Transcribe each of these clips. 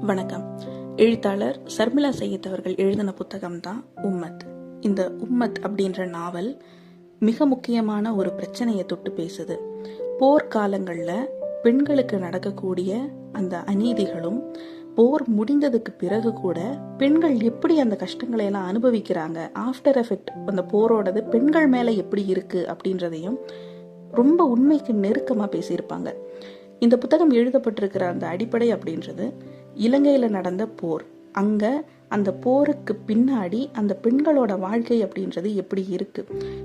வணக்கம். எழுத்தாளர் சர்மிளா சையத் அவர்கள் எழுதின புத்தகம் தான் உம்மத். இந்த உம்மத் அப்படின்ற நாவல் மிக முக்கியமான ஒரு பிரச்சனையை தொட்டு பேசுது. போர்க்காலங்களில் பெண்களுக்கு நடக்கக்கூடிய அந்த அநீதிகளும் போர் முடிந்ததுக்கு பிறகு கூட பெண்கள் எப்படி அந்த கஷ்டங்களை எல்லாம் அனுபவிக்கிறாங்க? ஆஃப்டர் எஃபெக்ட் அந்த போரோடது பெண்கள் மேலே எப்படி இருக்கு அப்படின்றதையும் ரொம்ப உண்மைக்கு நெருக்கமாக பேசியிருப்பாங்க. இந்த புத்தகம் எழுதப்பட்டிருக்கிற அந்த அடிப்படை அப்படின்றது இலங்கையில் நடந்த போர். அங்கே அந்த போருக்கு பின்னாடி அந்த பெண்களோட வாழ்க்கை அப்படின்றது எப்படி இருக்கு?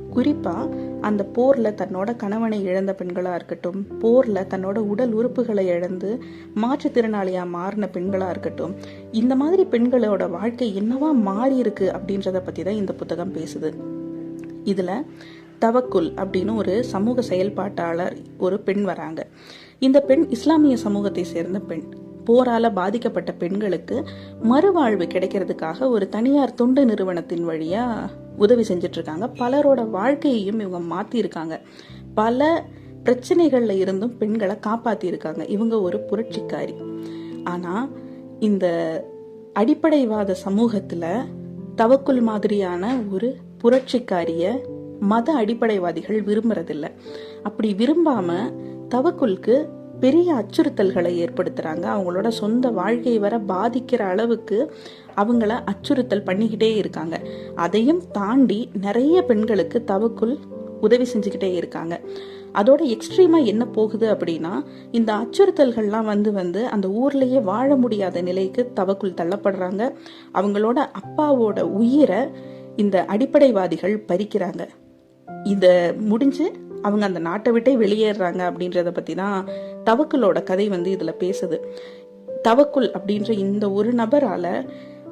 குறிப்பாக அந்த போரில் தன்னோட கணவனை இழந்த பெண்களாக இருக்கட்டும் போரில் தன்னோட உடல் உறுப்புகளை இழந்து மாற்றுத்திறனாளியாக மாறின பெண்களாக இருக்கட்டும் இந்த மாதிரி பெண்களோட வாழ்க்கை என்னவா மாறி இருக்கு அப்படின்றத பற்றி தான் இந்த புத்தகம் பேசுது. இதில் தவக்குல் அப்படின்னு ஒரு சமூக செயல்பாட்டாளர் ஒரு பெண் வராங்க. இந்த பெண் இஸ்லாமிய சமூகத்தை சேர்ந்த பெண். போரால பாதிக்கப்பட்ட பெண்களுக்கு மறுவாழ்வு கிடைக்கிறதுக்காக ஒரு தனியார் தொண்டு நிறுவனத்தின் வழியா உதவி செஞ்சுட்டு இருக்காங்க பலரோட வாழ்க்கையையும் இவங்க மாத்திருக்காங்க. பல பிரச்சனைகள்ல இருந்தும் பெண்களை காப்பாத்தி இருக்காங்க இவங்க ஒரு புரட்சிக்காரி. ஆனா இந்த அடிப்படைவாத சமூகத்துல தவக்குள் மாதிரியான ஒரு புரட்சிக்காரிய மத அடிப்படைவாதிகள் விரும்புறதில்ல. அப்படி விரும்பாம தவக்குலுக்கு பெரிய அச்சுறுத்தல்களை ஏற்படுத்துகிறாங்க அவங்களோட சொந்த வாழ்க்கை வர பாதிக்கிற அளவுக்கு அவங்கள அச்சுறுத்தல் பண்ணிக்கிட்டே இருக்காங்க. அதையும் தாண்டி நிறைய பெண்களுக்கு தவக்குள் உதவி செஞ்சுக்கிட்டே இருக்காங்க. அதோட எக்ஸ்ட்ரீமாக என்ன போகுது அப்படின்னா இந்த அச்சுறுத்தல்கள்லாம் வந்து வந்து அந்த ஊர்லேயே வாழ முடியாத நிலைக்கு தவக்குள் தள்ளப்படுறாங்க. அவங்களோட அப்பாவோட உயிரை இந்த அடிப்படைவாதிகள் பறிக்கிறாங்க. இதை முடிஞ்சு அவங்க அந்த நாட்டை விட்டே வெளியேறாங்க அப்படின்றத பத்தி தான் தவக்குலோட கதை வந்து இதுல பேசுது. தவக்குல் அப்படின்ற இந்த ஒரு நபரால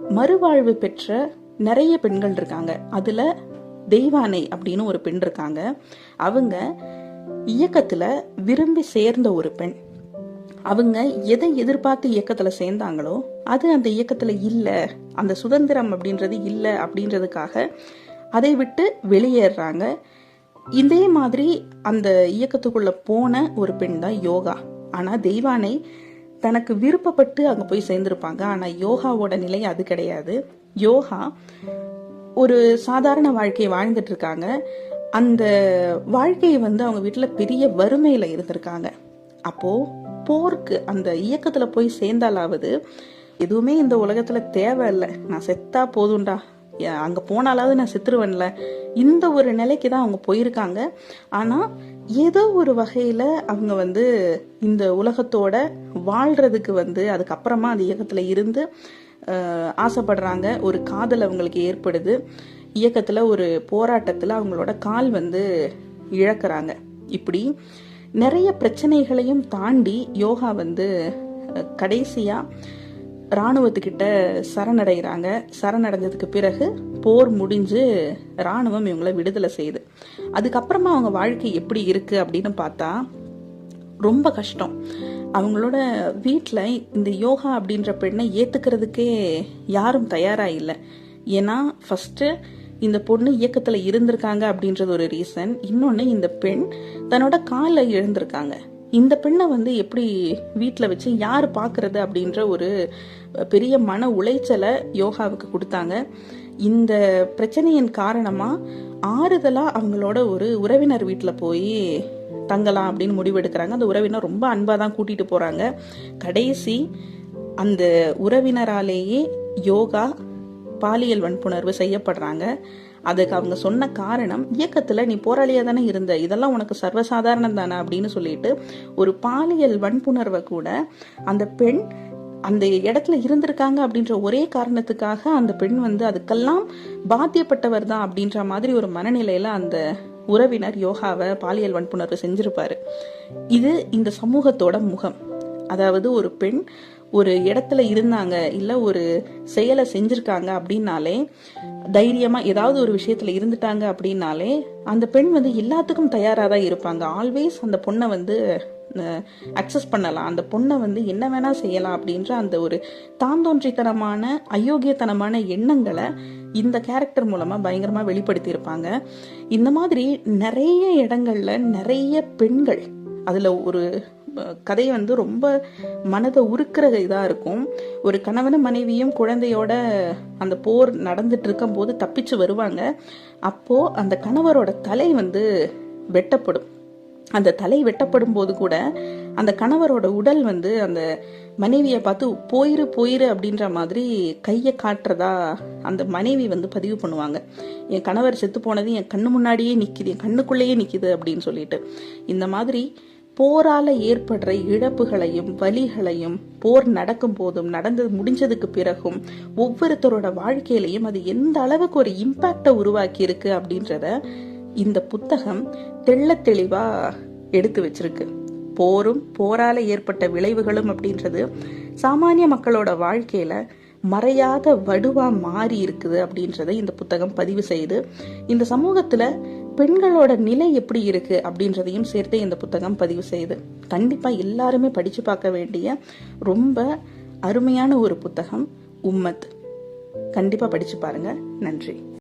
மறுவாழ்வு பெற்ற நிறைய பெண்கள் இருக்காங்க. அதுல தெய்வானை அப்படின்னு ஒரு பெண் இருக்காங்க. அவங்க இயக்கத்துல விரும்பி சேர்ந்த ஒரு பெண். அவங்க எதை எதிர்பார்த்து இயக்கத்துல சேர்ந்தாங்களோ அது அந்த இயக்கத்துல இல்ல அந்த சுதந்திரம் அப்படின்றது இல்ல அப்படின்றதுக்காக அதை விட்டு வெளியேறாங்க. இதே மாதிரி அந்த இயக்கத்துக்குள்ள போன ஒரு பெண் தான் யோகா. ஆனா தெய்வானை தனக்கு விருப்பப்பட்டு அங்க போய் சேர்ந்திருப்பாங்க. ஆனா யோகாவோட நிலை அது கிடையாது. யோகா ஒரு சாதாரண வாழ்க்கையை வாழ்ந்துட்டு இருக்காங்க. அந்த வாழ்க்கையை வந்து அவங்க வீட்டுல பெரிய வறுமையில இருந்திருக்காங்க. அப்போ போருக்கு அந்த இயக்கத்துல போய் சேர்ந்தாலாவது எதுவுமே இந்த உலகத்துல தேவையில்லை. நான் செத்தா போதும்டா. அங்கே போனாலாவது நான் செத்துருவேன்ல. இந்த ஒரு நிலைக்கு தான் அவங்க போயிருக்காங்க. ஆனால் ஏதோ ஒரு வகையில் அவங்க வந்து இந்த உலகத்தோட வாழ்றதுக்கு வந்து அதுக்கப்புறமா அந்த இயக்கத்தில் இருந்து ஆசைப்படுறாங்க. ஒரு காதல் அவங்களுக்கு ஏற்படுது. இயக்கத்தில் ஒரு போராட்டத்தில் அவங்களோட கால் வந்து இழக்கிறாங்க. இப்படி நிறைய பிரச்சனைகளையும் தாண்டி யோகா வந்து கடைசியாக இராணுவத்துக்கிட்ட ராணுவத்துக்கிட்ட சரணடைகிறாங்க. சரணடைஞ்சதுக்கு பிறகு போர் முடிஞ்சு ராணுவம் இவங்களை விடுதலை செய்யுது. அதுக்கப்புறமா அவங்க வாழ்க்கை எப்படி இருக்கு அப்படின்னு பார்த்தா ரொம்ப கஷ்டம். அவங்களோட வீட்டில் இந்த யோகா அப்படின்ற பெண்ணை ஏற்றுக்கிறதுக்கே யாரும் தயாராக இல்லை. ஏன்னா ஃபஸ்ட்டு இந்த பொண்ணு இயக்கத்தில் இருந்திருக்காங்க அப்படின்றது ஒரு ரீசன் இன்னொன்று இந்த பெண் தன்னோட காலில் இழந்திருக்காங்க இந்த பெண்ணை வந்து எப்படி வீட்டில் வச்சு யார் பார்க்குறது அப்படின்ற ஒரு பெரிய மன உளைச்சலை யோகாவுக்கு கொடுத்தாங்க. இந்த பிரச்சனையின் காரணமாக ஆறுதலாக அவங்களோட ஒரு உறவினர் வீட்டில் போய் தங்கலாம் அப்படின்னு முடிவெடுக்கிறாங்க. அந்த உறவினர் ரொம்ப அன்பாக தான் கூட்டிகிட்டு போகிறாங்க கடைசி அந்த உறவினராலேயே யோகா பாலியல் வன்புணர்வு செய்யப்படுறாங்க. அதுக்கு அவங்க சொன்ன காரணம் இயக்கத்துல நீ போராளியா தானே இருந்த இதெல்லாம் உனக்கு சர்வசாதாரணம் தானே அப்படின்னு சொல்லிட்டு ஒரு பாலியல் வன்புணர்வை கூட அந்த பெண் அந்த இடத்துல இருந்திருக்காங்க அப்படின்ற ஒரே காரணத்துக்காக அந்த பெண் வந்து அதுக்கெல்லாம் பாத்தியப்பட்டவர் தான் அப்படின்ற மாதிரி ஒரு மனநிலையில அந்த உறவினர் யோகாவை பாலியல் வன்புணர்வு செஞ்சிருப்பாரு. இது இந்த சமூகத்தோட முகம். அதாவது ஒரு பெண் ஒரு இடத்துல இருந்தாங்க இல்லை ஒரு செயலை செஞ்சிருக்காங்க அப்படின்னாலே தைரியமாக ஏதாவது ஒரு விஷயத்தில் இருந்துட்டாங்க அப்படின்னாலே அந்த பெண் வந்து எல்லாத்துக்கும் தயாராக தான் இருப்பாங்க. ஆல்வேஸ் அந்த பொண்ணை வந்து அக்சஸ் பண்ணலாம். அந்த பொண்ணை வந்து என்ன வேணால் செய்யலாம் அப்படின்ற அந்த ஒரு தாந்தோன்றித்தனமான அயோக்கியத்தனமான எண்ணங்களை இந்த கேரக்டர் மூலமாக பயங்கரமாக வெளிப்படுத்தியிருப்பாங்க. இந்த மாதிரி நிறைய இடங்களில் நிறைய பெண்கள் அதில் ஒரு கதை வந்து ரொம்ப மனதை உருக்கிற இதாக இருக்கும். ஒரு கணவனும் மனைவியும் குழந்தையோட அந்த போர் நடந்துட்டு இருக்கும்போது தப்பிச்சு வருவாங்க. அப்போ அந்த கணவரோட தலை வந்து வெட்டப்படும். அந்த தலை வெட்டப்படும் போது கூட அந்த கணவரோட உடல் வந்து அந்த மனைவியை பார்த்து போயிரு போயிரு அப்படின்ற மாதிரி கையை காட்டுறதா அந்த மனைவி வந்து பதிவு பண்ணுவாங்க. என் கணவர் செத்து போனது என் கண்ணு முன்னாடியே நிற்கிது என் கண்ணுக்குள்ளேயே நிற்கிது அப்படின்னு சொல்லிட்டு. இந்த மாதிரி போரால ஏற்படுற இழப்புகளையும் வலிகளையும் போர் நடக்கும் போதும் நடந்து முடிஞ்சதுக்கு பிறகும் ஒவ்வொருத்தரோட வாழ்க்கையிலையும் அது எந்த அளவுக்கு ஒரு இம்பாக்டை உருவாக்கி இருக்கு அப்படின்றத இந்த புத்தகம் தெள்ள தெளிவா எடுத்து வச்சிருக்கு. போரும் போரால ஏற்பட்ட விளைவுகளும் அப்படின்றது சாமானிய மக்களோட வாழ்க்கையில மறையாத வடுவா மாறி இருக்குது அப்படின்றத இந்த புத்தகம் பதிவு செய்து இந்த சமூகத்துல பெண்களோட நிலை எப்படி இருக்கு அப்படின்றதையும் சேர்த்து இந்த புத்தகம் பதிவு செய்யுது. கண்டிப்பா எல்லாருமே படிச்சு பார்க்க வேண்டிய ரொம்ப அருமையான ஒரு புத்தகம் உம்மத். கண்டிப்பா படிச்சு பாருங்க. நன்றி.